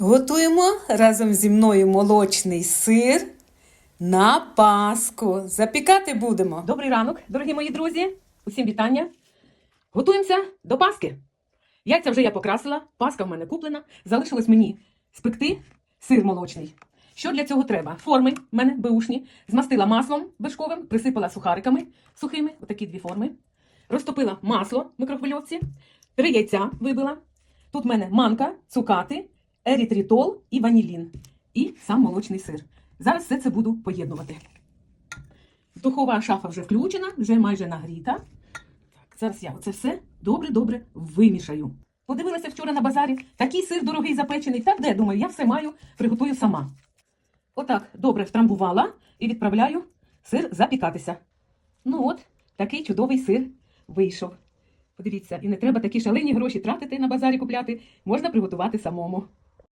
Готуємо разом зі мною молочний сир на Пасху. Запікати будемо. Добрий ранок, дорогі мої друзі. Усім вітання. Готуємося до Паски. Яйця вже я покрасила, паска в мене куплена. Залишилось мені спекти сир молочний. Що для цього треба? Форми в мене беушні. Змастила маслом вершковим, присипала сухариками сухими, отакі дві форми. Розтопила масло в микрохвильовці, три яйця вибила. Тут в мене манка, цукати, ерітритол і ванілін. І сам молочний сир. Зараз все це буду поєднувати. Духова шафа вже включена, вже майже нагріта. Так, зараз я оце все добре-добре вимішаю. Подивилася вчора на базарі, такий сир дорогий запечений. Та де, думаю, я все маю, приготую сама. Отак добре втрамбувала і відправляю сир запікатися. Ну от, такий чудовий сир вийшов. Подивіться, і не треба такі шалені гроші тратити на базарі купляти, можна приготувати самому.